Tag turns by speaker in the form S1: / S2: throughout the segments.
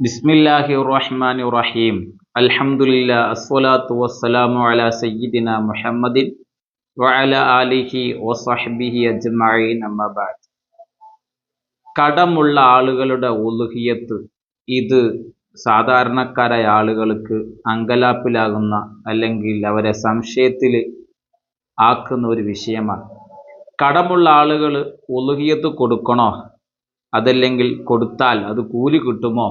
S1: ബിസ്മില്ലാഹി റഹ്മാനി റഹീം അൽഹംദുലില്ലാ അസ്സലാത്തു വസ്സലാമു അലാ സയ്യിദിന മുഹമ്മദിൻ വഅല ആലിഹി വസഹ്ബിഹി അജ്മഈൻ അമ്മബാദ് കടമുള്ള ആളുകളുടെ ഉലുഹിയത്ത് ഇത് സാധാരണക്കാരായ ആളുകൾക്ക് അങ്കലാപ്പിലാകുന്ന അല്ലെങ്കിൽ അവരെ സംശയത്തിൽ ആക്കുന്ന ഒരു വിഷയമാണ്. കടമുള്ള ആളുകൾ ഉലുഹിയത്ത് കൊടുക്കണോ? അതല്ലെങ്കിൽ കൊടുത്താൽ അത് കൂലി കിട്ടുമോ?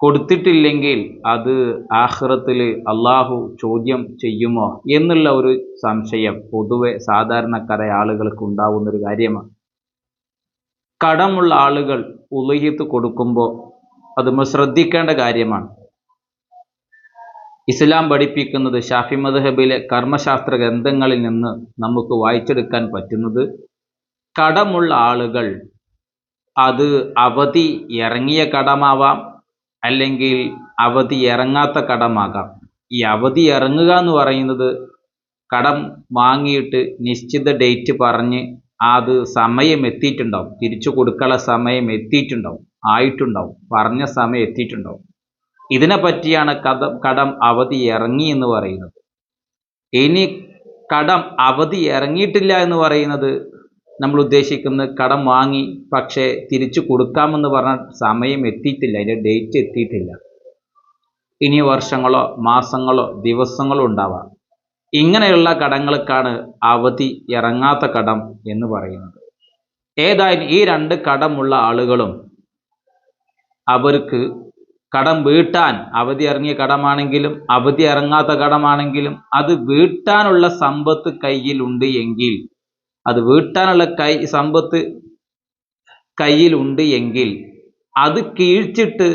S1: കൊടുത്തിട്ടില്ലെങ്കിൽ അത് ആഹ്റത്തിൽ അള്ളാഹു ചോദ്യം ചെയ്യുമോ എന്നുള്ള ഒരു സംശയം പൊതുവെ സാധാരണക്കാരായ ആളുകൾക്ക് ഉണ്ടാവുന്ന ഒരു കാര്യമാണ്. കടമുള്ള ആളുകൾ ഉലഹിത്ത് കൊടുക്കുമ്പോൾ അത് ശ്രദ്ധിക്കേണ്ട കാര്യമാണ്. ഇസ്ലാം പഠിപ്പിക്കുന്നത് ഷാഫി മദ്ഹബിലെ കർമ്മശാസ്ത്ര ഗ്രന്ഥങ്ങളിൽ നിന്ന് നമുക്ക് വായിച്ചെടുക്കാൻ പറ്റുന്നത് കടമുള്ള ആളുകൾ അത് അവധി ഇറങ്ങിയ കടമാവാം അല്ലെങ്കിൽ അവധി ഇറങ്ങാത്ത കടമാകാം. ഈ അവധി ഇറങ്ങുക എന്ന് പറയുന്നത് കടം വാങ്ങിയിട്ട് നിശ്ചിത ഡേറ്റ് പറഞ്ഞ് അത് സമയം എത്തിയിട്ടുണ്ടാവും. തിരിച്ചു കൊടുക്കാനുള്ള സമയം എത്തിയിട്ടുണ്ടാവും. ആയിട്ടുണ്ടാവും. പറഞ്ഞ സമയം എത്തിയിട്ടുണ്ടാവും. ഇതിനെ പറ്റിയാണ് കഥ കടം അവധി ഇറങ്ങി എന്ന് പറയുന്നത്. ഇനി കടം അവധി ഇറങ്ങിയിട്ടില്ല എന്ന് പറയുന്നത് നമ്മൾ ഉദ്ദേശിക്കുന്ന കടം വാങ്ങി പക്ഷേ തിരിച്ചു കൊടുക്കാമെന്ന് പറഞ്ഞ സമയം എത്തിയിട്ടില്ല അതിന്റെ ഡേറ്റ് എത്തിയിട്ടില്ല. ഇനി വർഷങ്ങളോ മാസങ്ങളോ ദിവസങ്ങളോ ഉണ്ടാവാം. ഇങ്ങനെയുള്ള കടങ്ങൾക്കാണ് അവധി ഇറങ്ങാത്ത കടം എന്ന് പറയുന്നത്. ഏതായാലും ഈ രണ്ട് കടമുള്ള ആളുകളും അവർക്ക് കടം വീട്ടാൻ അവധി ഇറങ്ങിയ കടമാണെങ്കിലും അവധി ഇറങ്ങാത്ത കടമാണെങ്കിലും അത് വീട്ടാനുള്ള സമ്പത്ത് കയ്യിലുണ്ട് എങ്കിൽ അത് വീട്ടാനുള്ള കൈ സമ്പത്ത് കയ്യിലുണ്ട് എങ്കിൽ അത് കീഴ്ച്ചിട്ട്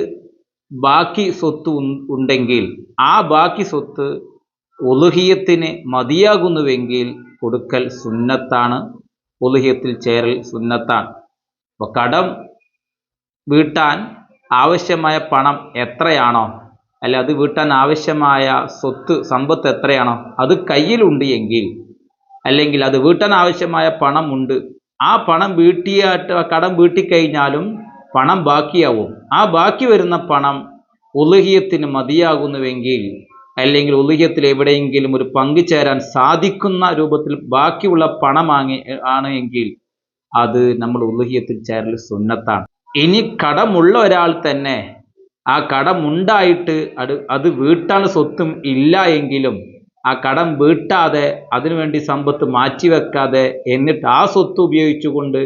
S1: ബാക്കി സ്വത്ത് ഉണ്ടെങ്കിൽ ആ ബാക്കി സ്വത്ത് ഒലുഹിയത്തിന് മതിയാകുന്നുവെങ്കിൽ കൊടുക്കൽ സുന്നത്താണ്. ഒലുഹിയത്തിൽ ചേരൽ സുന്നത്താണ്. അപ്പോൾ കടം വീട്ടാൻ ആവശ്യമായ പണം എത്രയാണോ അല്ല അത് വീട്ടാൻ ആവശ്യമായ സ്വത്ത് സമ്പത്ത് എത്രയാണോ അത് കയ്യിലുണ്ട് എങ്കിൽ അല്ലെങ്കിൽ അത് വീട്ടാൻ ആവശ്യമായ പണമുണ്ട് ആ പണം വീട്ടിയായിട്ട് കടം വീട്ടിക്കഴിഞ്ഞാലും പണം ബാക്കിയാവും. ആ ബാക്കി വരുന്ന പണം ഉലഹിയത്തിന് മതിയാകുന്നുവെങ്കിൽ അല്ലെങ്കിൽ ഉലഹിയത്തിൽ എവിടെയെങ്കിലും ഒരു പങ്കുചേരാൻ സാധിക്കുന്ന രൂപത്തിൽ ബാക്കിയുള്ള പണം ആണ് എങ്കിൽ അത് നമ്മൾ ഉലഹിയത്തിൽ ചേരൽ സുന്നത്താണ്. ഇനി കടമുള്ള ഒരാൾ തന്നെ ആ കടമുണ്ടായിട്ട് അത് അത് വീട്ടാൻ സ്വത്തും ഇല്ല എങ്കിലും ആ കടം വീട്ടാതെ അതിനുവേണ്ടി സമ്പത്ത് മാറ്റിവെക്കാതെ എന്നിട്ട് ആ സ്വത്ത് ഉപയോഗിച്ചുകൊണ്ട്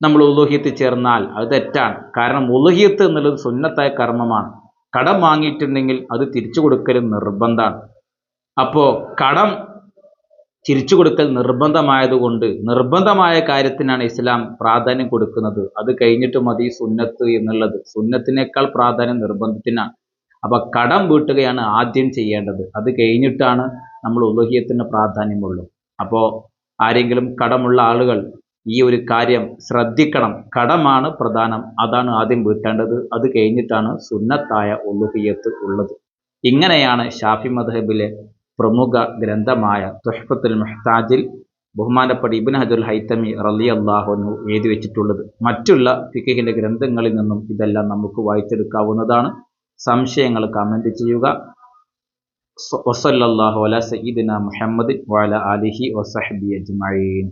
S1: നമ്മൾ ഉലുഹിയത്ത് ചേർന്നാൽ അത് തെറ്റാണ്. കാരണം ഉലൂഹിയത്ത് എന്നുള്ളത് സുന്നത്തായ കർമ്മമാണ്. കടം വാങ്ങിയിട്ടുണ്ടെങ്കിൽ അത് തിരിച്ചു കൊടുക്കൽ നിർബന്ധമാണ്. അപ്പോൾ കടം തിരിച്ചു കൊടുക്കൽ നിർബന്ധമായതുകൊണ്ട് നിർബന്ധമായ കാര്യത്തിനാണ് ഇസ്ലാം പ്രാധാന്യം കൊടുക്കുന്നത്. അത് കഴിഞ്ഞിട്ട് മതി സുന്നത്ത് എന്നുള്ളത്. സുന്നത്തിനേക്കാൾ പ്രാധാന്യം നിർബന്ധത്തിനാണ്. അപ്പോൾ കടം വീട്ടുകയാണ് ആദ്യം ചെയ്യേണ്ടത്. അത് കഴിഞ്ഞിട്ടാണ് നമ്മൾ ഉലഹിയത്തിന് പ്രാധാന്യമുള്ളൂ. അപ്പോൾ ആരെങ്കിലും കടമുള്ള ആളുകൾ ഈ ഒരു കാര്യം ശ്രദ്ധിക്കണം. കടമാണ് പ്രധാനം. അതാണ് ആദ്യം വീട്ടേണ്ടത്. അത് കഴിഞ്ഞിട്ടാണ് സുന്നത്തായ ഉലുഹിയത്ത് ഉള്ളത്. ഇങ്ങനെയാണ് ഷാഫി മദ്ഹബിലെ പ്രമുഖ ഗ്രന്ഥമായ തുഹഫത്തുൽ മെഹ്താജിൽ ബഹുമാനപ്പെട്ട ഇബിൻ ഹജുൽ ഹൈത്തമി റലി അള്ളാഹുനു എഴുതി വെച്ചിട്ടുള്ളത്. മറ്റുള്ള ഫിഖിന്റെ ഗ്രന്ഥങ്ങളിൽ നിന്നും ഇതെല്ലാം നമുക്ക് വായിച്ചെടുക്കാവുന്നതാണ്. സംശയങ്ങൾ കമന്റ് ചെയ്യുക. വസല്ലാഹു അല സയ്യിദിന മുഹമ്മദ് വാല അലിഹി വസഹബി അജ്മഈൻ.